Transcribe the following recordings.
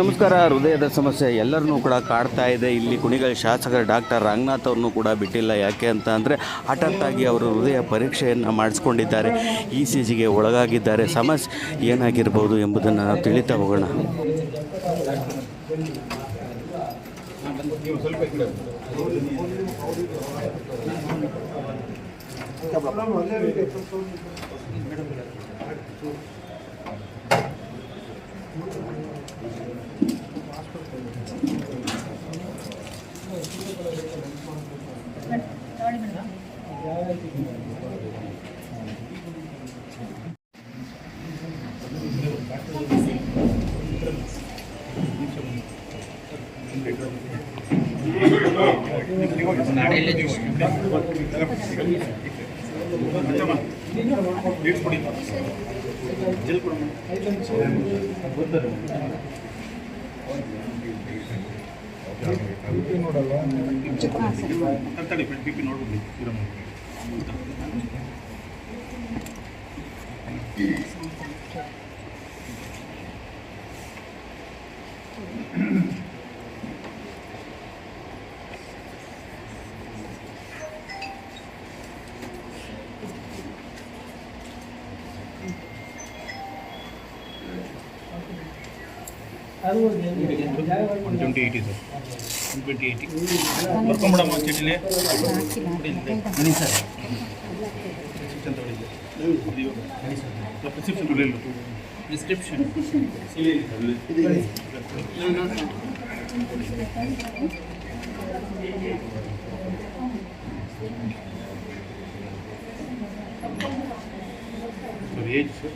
ನಮಸ್ಕಾರ. ಹೃದಯದ ಸಮಸ್ಯೆ ಎಲ್ಲರನ್ನೂ ಕೂಡ ಕಾಡ್ತಾ ಇದೆ. ಇಲ್ಲಿ ಕುಣಿಗಲ್ ಶಾಸಕರ ಡಾಕ್ಟರ್ ರಂಗನಾಥ್ ಅವ್ರನ್ನೂ ಕೂಡ ಬಿಟ್ಟಿಲ್ಲ. ಯಾಕೆ ಅಂತ ಅಂದರೆ ಹಠಾತ್ತಾಗಿ ಅವರು ಹೃದಯ ಪರೀಕ್ಷೆಯನ್ನು ಮಾಡಿಸ್ಕೊಂಡಿದ್ದಾರೆ. ಇ ಸಿ ಜಿಗೆ ಒಳಗಾಗಿದ್ದಾರೆ. ಸಮಸ್ಯೆ ಏನಾಗಿರ್ಬೋದು ಎಂಬುದನ್ನು ನಾವು ತಿಳಿತಾ ಹೋಗೋಣ. ಜಲ್ ಕೊಡೋಣ ಬಿಪಿ ನೋಡಲ್ಲ ತಡಿ ಬಿಪಿ ನೋಡ್ಬೋದು twenty eighty sir one twenty eighty ಬರ್ಕೊಂಬಿಡಮ್ಮ ಚೀಟಿಲಿ prescription ತಗೊಳ್ಳಿ ಪ್ರಿಸ್ಕ್ರಿಪ್ಷನ್ ಸರ್ ಏಜ್ ಸರ್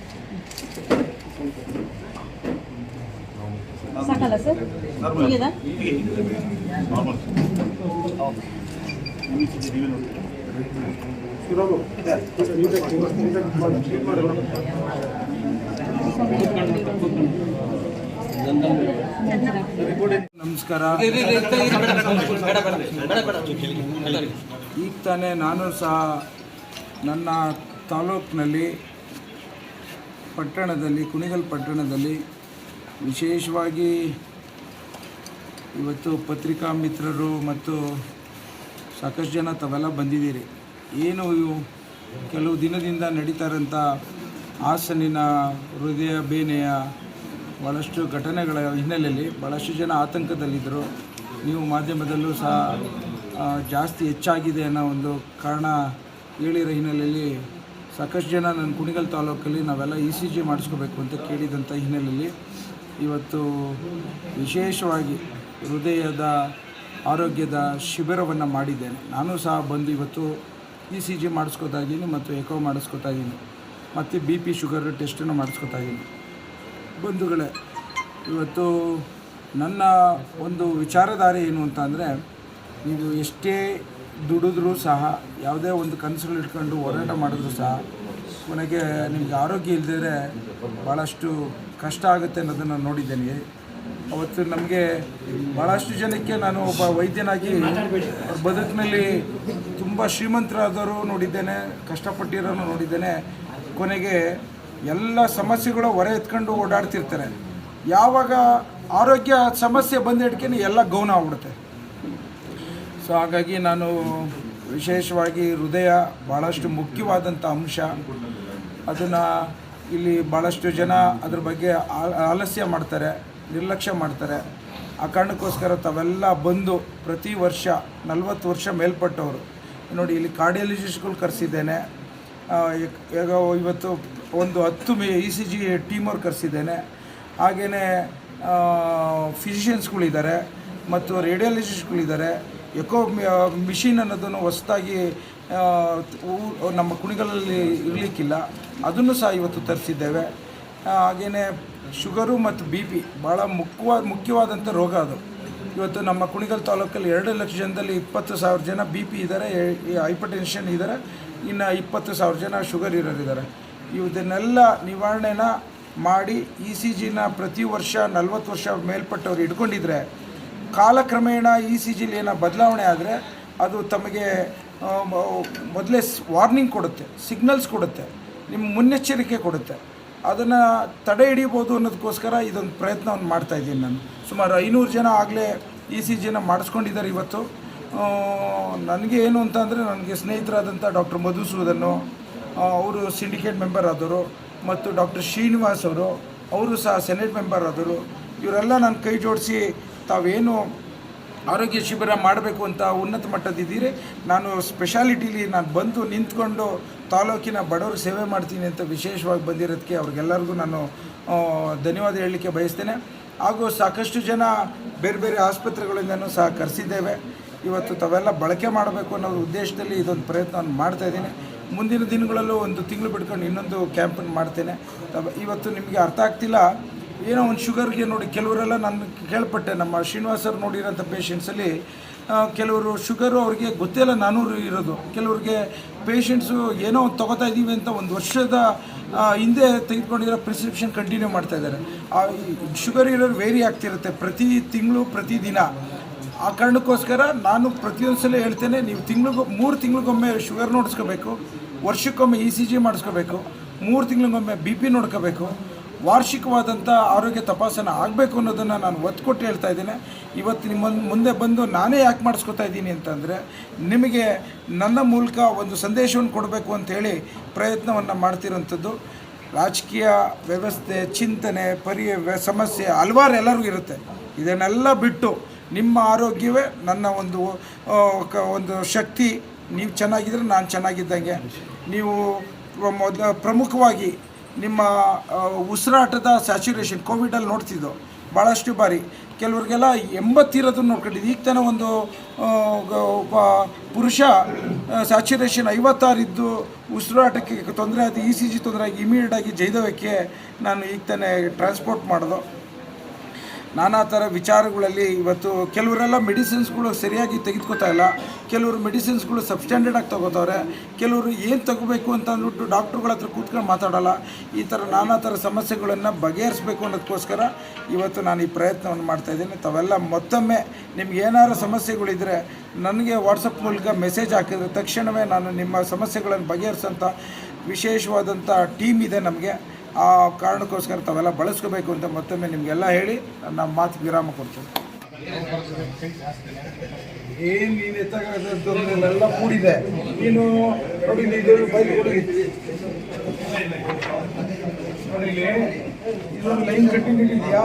ಸಾಕಲ್ಲ ಸರ್? ನಮಸ್ಕಾರ. ಈಗ ತಾನೇ ನಾನು ಸಹ ನನ್ನ ತಾಲೂಕಿನಲ್ಲಿ ಪಟ್ಟಣದಲ್ಲಿ, ಕುಣಿಗಲ್ ಪಟ್ಟಣದಲ್ಲಿ ವಿಶೇಷವಾಗಿ ಇವತ್ತು ಪತ್ರಿಕಾ ಮಿತ್ರರು ಮತ್ತು ಸಾಕಷ್ಟು ಜನ ತಾವೆಲ್ಲ ಬಂದಿದ್ದೀರಿ. ಏನು ಇವು? ಕೆಲವು ದಿನದಿಂದ ನಡೀತಾ ಇರೋಂಥ ಹಾಸನಿನ ಹೃದಯ ಬೇನೆಯ ಭಾಳಷ್ಟು ಘಟನೆಗಳ ಹಿನ್ನೆಲೆಯಲ್ಲಿ ಭಾಳಷ್ಟು ಜನ ಆತಂಕದಲ್ಲಿದ್ದರು. ನೀವು ಮಾಧ್ಯಮದಲ್ಲೂ ಸಹ ಜಾಸ್ತಿ ಹೆಚ್ಚಾಗಿದೆ ಅನ್ನೋ ಒಂದು ಕಾರಣ ಹೇಳಿರೋ ಹಿನ್ನೆಲೆಯಲ್ಲಿ ಸಾಕಷ್ಟು ಜನ ನನ್ನ ಕುಣಿಗಲ್ ತಾಲೂಕಲ್ಲಿ ನಾವೆಲ್ಲ ಇ ಸಿ ಜಿ ಮಾಡಿಸ್ಕೋಬೇಕು ಅಂತ ಕೇಳಿದಂಥ ಹಿನ್ನೆಲೆಯಲ್ಲಿ ಇವತ್ತು ವಿಶೇಷವಾಗಿ ಹೃದಯದ ಆರೋಗ್ಯದ ಶಿಬಿರವನ್ನು ಮಾಡಿದ್ದೇನೆ. ನಾನು ಸಹ ಬಂದು ಇವತ್ತು ಇ ಸಿ ಜಿ ಮಾಡಿಸ್ಕೊತಾ ಇದ್ದೀನಿ ಮತ್ತು ಎಕೋ ಮಾಡಿಸ್ಕೊತಾ ಇದ್ದೀನಿ. ಮತ್ತು ಬಿ ಪಿ ಶುಗರ್ ಟೆಸ್ಟನ್ನು ಮಾಡಿಸ್ಕೊತಾ ಇದ್ದೀನಿ. ಬಂಧುಗಳೇ, ಇವತ್ತು ನನ್ನ ಒಂದು ವಿಚಾರಧಾರೆ ಏನು ಅಂತ ಅಂದರೆ, ನೀವು ಎಷ್ಟೇ ದುಡಿದ್ರೂ ಸಹ, ಯಾವುದೇ ಒಂದು ಕನಸುಗಳು ಇಟ್ಕೊಂಡು ಹೋರಾಟ ಮಾಡಿದ್ರು ಸಹ, ಕೊನೆಗೆ ನಿಮಗೆ ಆರೋಗ್ಯ ಇಲ್ಲದಿದ್ರೆ ಭಾಳಷ್ಟು ಕಷ್ಟ ಆಗುತ್ತೆ ಅನ್ನೋದನ್ನು ನೋಡಿದ್ದೇನೆ. ಅವತ್ತು ನಮಗೆ ಭಾಳಷ್ಟು ಜನಕ್ಕೆ ನಾನು ಒಬ್ಬ ವೈದ್ಯನಾಗಿ ಬದುಕಿನಲ್ಲಿ ತುಂಬ ಶ್ರೀಮಂತರಾದವರು ನೋಡಿದ್ದೇನೆ ಕಷ್ಟಪಟ್ಟಿರೋನು ನೋಡಿದ್ದೇನೆ. ಕೊನೆಗೆ ಎಲ್ಲ ಸಮಸ್ಯೆಗಳು ಹೊರೆ ಎತ್ಕೊಂಡು ಓಡಾಡ್ತಿರ್ತಾರೆ. ಯಾವಾಗ ಆರೋಗ್ಯ ಸಮಸ್ಯೆ ಬಂದಿಡ್ಕೆ ಎಲ್ಲ ಗೌನ ಆಗ್ಬಿಡುತ್ತೆ. ಸೊ ಹಾಗಾಗಿ ನಾನು ವಿಶೇಷವಾಗಿ ಹೃದಯ ಭಾಳಷ್ಟು ಮುಖ್ಯವಾದಂಥ ಅಂಶ. ಅದನ್ನು ಇಲ್ಲಿ ಭಾಳಷ್ಟು ಜನ ಅದ್ರ ಬಗ್ಗೆ ಆಲಸ್ಯ ಮಾಡ್ತಾರೆ, ನಿರ್ಲಕ್ಷ್ಯ ಮಾಡ್ತಾರೆ. ಆ ಕಾರಣಕ್ಕೋಸ್ಕರ ತಾವೆಲ್ಲ ಬಂದು ಪ್ರತಿ ವರ್ಷ ನಲ್ವತ್ತು ವರ್ಷ ಮೇಲ್ಪಟ್ಟವರು. ನೋಡಿ, ಇಲ್ಲಿ ಕಾರ್ಡಿಯಾಲಜಿಸ್ಟ್ಗಳು ಕರೆಸಿದ್ದೇನೆ. ಈಗ- ಇವತ್ತು ಒಂದು ಹತ್ತು May, E C G team ಅವ್ರು ಕರೆಸಿದ್ದೇನೆ. ಹಾಗೆಯೇ ಫಿಸಿಷಿಯನ್ಸ್ಗಳಿದ್ದಾರೆ ಮತ್ತು ರೇಡಿಯಾಲಜಿಸ್ಟ್ಗಳಿದ್ದಾರೆ. ಎಕೋ ಮಿಷಿನ್ ಅನ್ನೋದನ್ನು ಹೊಸದಾಗಿ ನಮ್ಮ ಕುಣಿಗಲಲ್ಲಿ ಇರಲಿಕ್ಕಿಲ್ಲ. ಅದನ್ನು ಸಹ ಇವತ್ತು ತರಿಸಿದ್ದೇವೆ. ಹಾಗೆಯೇ ಶುಗರು ಮತ್ತು ಬಿ ಪಿ ಭಾಳ ಮುಖ್ಯವಾದ ಮುಖ್ಯವಾದಂಥ ರೋಗ ಅದು. ಇವತ್ತು ನಮ್ಮ ಕುಣಿಗಲ್ ತಾಲೂಕಲ್ಲಿ ಎರಡು ಲಕ್ಷ ಜನದಲ್ಲಿ ಇಪ್ಪತ್ತು ಸಾವಿರ ಜನ ಬಿ ಪಿ ಇದ್ದಾರೆ ಹೈಪರ್ ಟೆನ್ಷನ್ ಇದ್ದಾರೆ. ಇನ್ನು ಇಪ್ಪತ್ತು ಸಾವಿರ ಜನ ಶುಗರ್ ಇರೋರಿದ್ದಾರೆ. ಇದನ್ನೆಲ್ಲ ನಿವಾರಣೆನ ಮಾಡಿ ಇ ಸಿ ಜಿನ ಪ್ರತಿ ವರ್ಷ ನಲ್ವತ್ತು ವರ್ಷ ಮೇಲ್ಪಟ್ಟವ್ರು ಇಟ್ಕೊಂಡಿದ್ರೆ ಕಾಲಕ್ರಮೇಣ ಇ ಸಿ ಜಿಲಿ ಏನೋ ಬದಲಾವಣೆ ಆದರೆ ಅದು ತಮಗೆ ಮೊದಲೇ ವಾರ್ನಿಂಗ್ ಕೊಡುತ್ತೆ ಸಿಗ್ನಲ್ಸ್ ಕೊಡುತ್ತೆ ನಿಮ್ಮ ಮುನ್ನೆಚ್ಚರಿಕೆ ಕೊಡುತ್ತೆ. ಅದನ್ನು ತಡೆ ಹಿಡಿಬೋದು ಅನ್ನೋದಕ್ಕೋಸ್ಕರ ಇದೊಂದು ಪ್ರಯತ್ನವನ್ನು ಮಾಡ್ತಾ ಇದ್ದೀನಿ ನಾನು. ಸುಮಾರು ಐನೂರು ಜನ ಆಗಲೇ ಇ ಸಿ ಜಿನ ಮಾಡಿಸ್ಕೊಂಡಿದ್ದಾರೆ ಇವತ್ತು. ನನಗೆ ಏನು ಅಂತಂದರೆ ನನಗೆ ಸ್ನೇಹಿತರಾದಂಥ ಡಾಕ್ಟರ್ ಮಧುಸೂದನ್ನು ಅವರು ಸಿಂಡಿಕೇಟ್ ಮೆಂಬರ್ ಆದರು ಮತ್ತು ಡಾಕ್ಟರ್ ಶ್ರೀನಿವಾಸ್ ಅವರು ಅವರು ಸಹ ಸೆನೆಟ್ ಮೆಂಬರ್ ಆದರು ಇವರೆಲ್ಲ ನಾನು ಕೈ ಜೋಡಿಸಿ ತಾವೇನು ಆರೋಗ್ಯ ಶಿಬಿರ ಮಾಡಬೇಕು ಅಂತ ಉನ್ನತ ಮಟ್ಟದಿದ್ದೀರಿ ನಾನು ಸ್ಪೆಷಾಲಿಟಿಲಿ ನಾನು ಬಂದು ನಿಂತ್ಕೊಂಡು ತಾಲೂಕಿನ ಬಡವರು ಸೇವೆ ಮಾಡ್ತೀನಿ ಅಂತ ವಿಶೇಷವಾಗಿ ಬಂದಿರೋದಕ್ಕೆ ಅವ್ರಿಗೆಲ್ಲರಿಗೂ ನಾನು ಧನ್ಯವಾದ ಹೇಳಲಿಕ್ಕೆ ಬಯಸ್ತೇನೆ. ಹಾಗೂ ಸಾಕಷ್ಟು ಜನ ಬೇರೆ ಬೇರೆ ಆಸ್ಪತ್ರೆಗಳಿಂದನೂ ಸಹ ಕರೆಸಿದ್ದೇವೆ. ಇವತ್ತು ತಾವೆಲ್ಲ ಬಳಕೆ ಮಾಡಬೇಕು ಅನ್ನೋ ಉದ್ದೇಶದಲ್ಲಿ ಇದೊಂದು ಪ್ರಯತ್ನವನ್ನು ಮಾಡ್ತಾ ಇದ್ದೀನಿ. ಮುಂದಿನ ದಿನಗಳಲ್ಲೂ ಒಂದು ತಿಂಗಳು ಬಿಟ್ಕೊಂಡು ಇನ್ನೊಂದು ಕ್ಯಾಂಪನ್ನು ಮಾಡ್ತೇನೆ. ಇವತ್ತು ನಿಮಗೆ ಅರ್ಥ ಆಗ್ತಿಲ್ಲ. ಏನೋ ಒಂದು ಶುಗರ್ಗೆ ನೋಡಿ, ಕೆಲವರೆಲ್ಲ ನಾನು ಕೇಳ್ಪಟ್ಟೆ, ನಮ್ಮ ಶ್ರೀನಿವಾಸ್ ಅವ್ರು ನೋಡಿರೋಂಥ ಪೇಷೆಂಟ್ಸಲ್ಲಿ ಕೆಲವರು ಶುಗರು ಅವ್ರಿಗೆ ಗೊತ್ತೇ ಇಲ್ಲ, ನಾನೂರು ಇರೋದು. ಕೆಲವ್ರಿಗೆ ಪೇಷೆಂಟ್ಸು ಏನೋ ಒಂದು ತೊಗೋತಾ ಇದ್ದೀವಿ ಅಂತ ಒಂದು ವರ್ಷದ ಹಿಂದೆ ತೆಗೆದುಕೊಂಡಿರೋ ಪ್ರಿಸ್ಕ್ರಿಪ್ಷನ್ ಕಂಟಿನ್ಯೂ ಮಾಡ್ತಾ ಇದ್ದಾರೆ. ಆ ಶುಗರ್ ಇರೋರು ವೇರಿ ಆಗ್ತಿರುತ್ತೆ. ಪ್ರತಿ ತಿಂಗಳು, ಪ್ರತಿ ದಿನ. ಆ ಕಾರಣಕ್ಕೋಸ್ಕರ ನಾನು ಪ್ರತಿಯೊಂದು ಸಲ ಹೇಳ್ತೇನೆ, ನೀವು ತಿಂಗಳಿಗೂ, ಮೂರು ತಿಂಗಳಿಗೊಮ್ಮೆ ಶುಗರ್ ನೋಡಿಸ್ಕೋಬೇಕು, ವರ್ಷಕ್ಕೊಮ್ಮೆ ಇ ಸಿ ಜಿ ಮಾಡಿಸ್ಕೋಬೇಕು, ಮೂರು ತಿಂಗಳಿಗೊಮ್ಮೆ ಬಿ ಪಿ ನೋಡ್ಕೋಬೇಕು ವಾರ್ಷಿಕವಾದಂಥ ಆರೋಗ್ಯ ತಪಾಸಣೆ ಆಗಬೇಕು ಅನ್ನೋದನ್ನು ನಾನು ಒತ್ತು ಕೊಟ್ಟು ಹೇಳ್ತಾ ಇದ್ದೇನೆ. ಇವತ್ತು ನಿಮ್ಮ ಮುಂದೆ ಬಂದು ನಾನೇ ಯಾಕೆ ಮಾಡಿಸ್ಕೊತಾ ಇದ್ದೀನಿ ಅಂತಂದರೆ, ನಿಮಗೆ ನನ್ನ ಮೂಲಕ ಒಂದು ಸಂದೇಶವನ್ನು ಕೊಡಬೇಕು ಅಂತೇಳಿ ಪ್ರಯತ್ನವನ್ನು ಮಾಡ್ತಿರೋಂಥದ್ದು. ರಾಜಕೀಯ ವ್ಯವಸ್ಥೆ, ಚಿಂತನೆ ಪರಿ ಸಮಸ್ಯೆ ಹಲವಾರು ಎಲ್ಲರಿಗೂ ಇರುತ್ತೆ. ಇದನ್ನೆಲ್ಲ ಬಿಟ್ಟು ನಿಮ್ಮ ಆರೋಗ್ಯವೇ ನನ್ನ ಒಂದು ಒಂದು ಶಕ್ತಿ. ನೀವು ಚೆನ್ನಾಗಿದ್ರೆ ನಾನು ಚೆನ್ನಾಗಿದ್ದಂಗೆ. ನೀವು ಮೊದಲ ಪ್ರಮುಖವಾಗಿ ನಿಮ್ಮ ಉಸಿರಾಟದ ಸ್ಯಾಚುರೇಷನ್ ಕೋವಿಡಲ್ಲಿ ನೋಡ್ತಿದ್ದೋ ಭಾಳಷ್ಟು ಬಾರಿ. ಕೆಲವ್ರಿಗೆಲ್ಲ ಎಂಬತ್ತಿರೋದನ್ನು ನೋಡ್ಕೊಂಡಿದ್ದು ಈಗ ತಾನೇ ಒಂದು ಒಬ್ಬ ಪುರುಷ ಸ್ಯಾಚುರೇಷನ್ ಐವತ್ತಾರಿದ್ದು ಉಸಿರಾಟಕ್ಕೆ ತೊಂದರೆ ಆಯಿತು ಇ ಸಿ ಜಿ ತೊಂದರೆ ಆಗಿ ಇಮಿಡಿಯೇಟಾಗಿ ಜೈದವಕ್ಕೆ ನಾನು ಈಗ ತಾನೇ ಟ್ರಾನ್ಸ್ಪೋರ್ಟ್ ಮಾಡೋದು. ನಾನಾ ಥರ ವಿಚಾರಗಳಲ್ಲಿ ಇವತ್ತು ಕೆಲವರೆಲ್ಲ ಮೆಡಿಸಿನ್ಸ್ಗಳು ಸರಿಯಾಗಿ ತೆಗೆದುಕೋತಾ ಇಲ್ಲ. ಕೆಲವರು ಮೆಡಿಸಿನ್ಸ್ಗಳು ಸಬ್ಸ್ಟ್ಯಾಂಡರ್ಡಾಗಿ ತಗೋತವ್ರೆ. ಕೆಲವರು ಏನು ತಗೋಬೇಕು ಅಂತ ಅಂದ್ಬಿಟ್ಟು ಡಾಕ್ಟ್ರುಗಳ ಹತ್ರ ಕೂತ್ಕೊಂಡು ಮಾತಾಡೋಲ್ಲ. ಈ ಥರ ನಾನಾ ಥರ ಸಮಸ್ಯೆಗಳನ್ನು ಬಗೆಹರಿಸಬೇಕು ಅನ್ನೋದಕ್ಕೋಸ್ಕರ ಇವತ್ತು ನಾನು ಈ ಪ್ರಯತ್ನವನ್ನು ಮಾಡ್ತಾ ಇದ್ದೀನಿ. ತಾವೆಲ್ಲ ಮತ್ತೊಮ್ಮೆ ನಿಮ್ಗೆ ಏನಾರು ಸಮಸ್ಯೆಗಳಿದ್ದರೆ ನನಗೆ ವಾಟ್ಸಪ್ ಮೂಲಕ ಮೆಸೇಜ್ ಹಾಕಿದ್ರೆ ತಕ್ಷಣವೇ ನಾನು ನಿಮ್ಮ ಸಮಸ್ಯೆಗಳನ್ನು ಬಗೆಹರಿಸೋಂಥ ವಿಶೇಷವಾದಂಥ ಟೀಮ್ ಇದೆ ನಮಗೆ. ಆ ಕಾರಣಕ್ಕೋಸ್ಕರ ತಾವೆಲ್ಲ ಬಳಸ್ಕೋಬೇಕು ಅಂತ ಮತ್ತೊಮ್ಮೆ ನಿಮಗೆಲ್ಲ ಹೇಳಿ ನನ್ನ ಮಾತು ವಿರಾಮ ಕೊಡ್ತೀನಿ. ಏನು ನೀನು ಎತ್ತಾಗಲ್ಲ ಕೂಡಿದೆ. ನೀನು ನೋಡಿ ಬೈಕ್ ನೋಡಿ ಇದೊಂದು ಲೈನ್ ಕಟ್ಟಿ ಇದೆಯಾ